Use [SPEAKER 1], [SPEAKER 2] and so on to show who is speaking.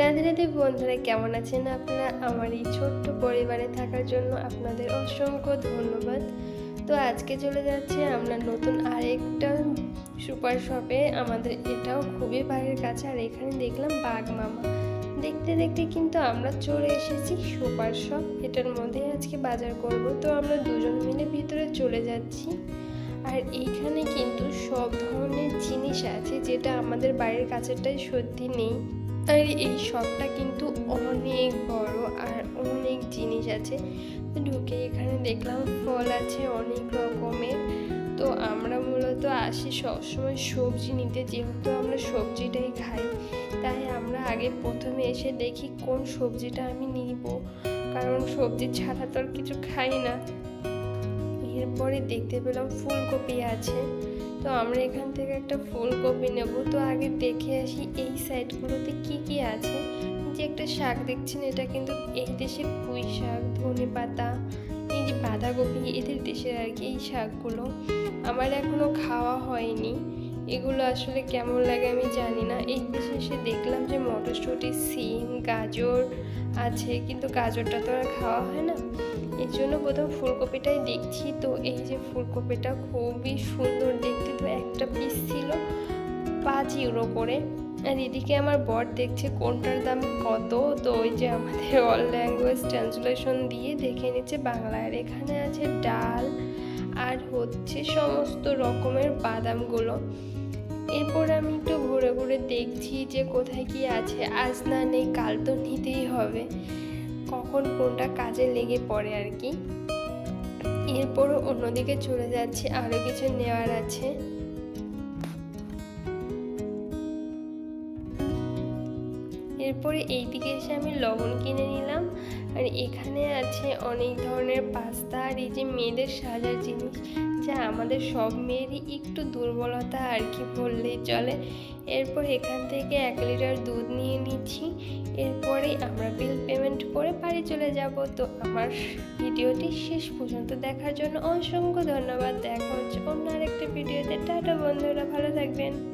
[SPEAKER 1] রাধে রাধে বন্ধুরা, কেমন আছেন আপনারা? আমার এই ছোট্ট পরিবারে থাকার জন্য আপনাদের অসংখ্য ধন্যবাদ। তো আজকে চলে যাচ্ছে আমরা নতুন আরেকটা সুপার শপে। আমাদের এটাও খুবই বাড়ির কাছে, আর এখানে দেখলাম বাঘ মামা। দেখতে দেখতে কিন্তু আমরা চলে এসেছি সুপার শপ। এটার মধ্যে আজকে বাজার করব। তো আমরা দুজন মিলে ভিতরে চলে যাচ্ছি। আর এইখানে কিন্তু সব ধরনের জিনিস আছে, যেটা আমাদের বাড়ির কাছেরটাই সত্যি নেই। আর এই শপটা কিন্তু অনেক বড় আর অনেক জিনিস আছে। ঢুকে এখানে দেখলাম ফল আছে অনেক রকমের। তো আমরা মূলত আসি সবসময় সবজি নিতে। যেহেতু আমরা সবজিটাই খাই, তাই আমরা আগে প্রথমে এসে দেখি কোন সবজিটা আমি নিব। কারণ সবজি ছাড়া তো আর কিছু খাই না। এরপরে দেখতে পেলাম ফুলকপি আছে। তো আমরা এখান থেকে একটা ফুলকপি নেব। তো আগে দেখে আসি এই সাইডগুলোতে কি কি আছে। যে একটা শাক দেখছেন, এটা কিন্তু এই দেশের পুঁই শাক, ধনে পাতা, এই যে বাঁধাকপি, এদের দেশের আর কি এই শাকগুলো। আমার এখনও খাওয়া হয়নি। এগুলো আসলে কেমন লাগে আমি জানি না। এই এসে দেখলাম যে মটরশুঁটি, সিম, গাজর আছে, কিন্তু গাজরটা তো আর খাওয়া হয় না। এর জন্য প্রথম ফুলকপিটাই দেখছি। তো এই যে ফুলকপিটা খুবই সুন্দর দেখতে, তো একটা পিস ছিল পাঁচ ইউরো করে। আর এদিকে আমার বর দেখছে কোনটার দাম কত। তো ওই যে আমাদের অল ল্যাঙ্গুয়েজ ট্রান্সলেশন দিয়ে দেখে নিচ্ছে। বাংলায় এখানে আছে ডাল আর হচ্ছে সমস্ত রকমের বাদামগুলো। এরপর আমি একটু ঘুরে ঘুরে দেখছি যে কোথায় কি আছে। আজ না নেই, কাল তো নিতেই হবে। কখন কোনটা কাজে লেগে পড়ে আর কি। এরপরও অন্যদিকে চলে যাচ্ছে, আরও কিছু নেওয়ার আছে। এরপরে এই দিকে এসে আমি লবণ কিনে নিলাম। আর এখানে আছে অনেক ধরনের পাস্তা আর এই যে মেয়েদের সাজার জিনিস, যা আমাদের সব মেয়েরই একটু দুর্বলতা আর কি বললেই চলে। এরপর এখান থেকে এক লিটার দুধ নিয়ে নিচ্ছি। এরপরে আমরা বিল পেমেন্ট করে বাড়ি চলে যাব। তো আমার ভিডিওটি শেষ পর্যন্ত দেখার জন্য অসংখ্য ধন্যবাদ। দেখা হচ্ছে অন্য আরেকটা ভিডিওতে। টাটা বন্ধুরা, ভালো থাকবেন।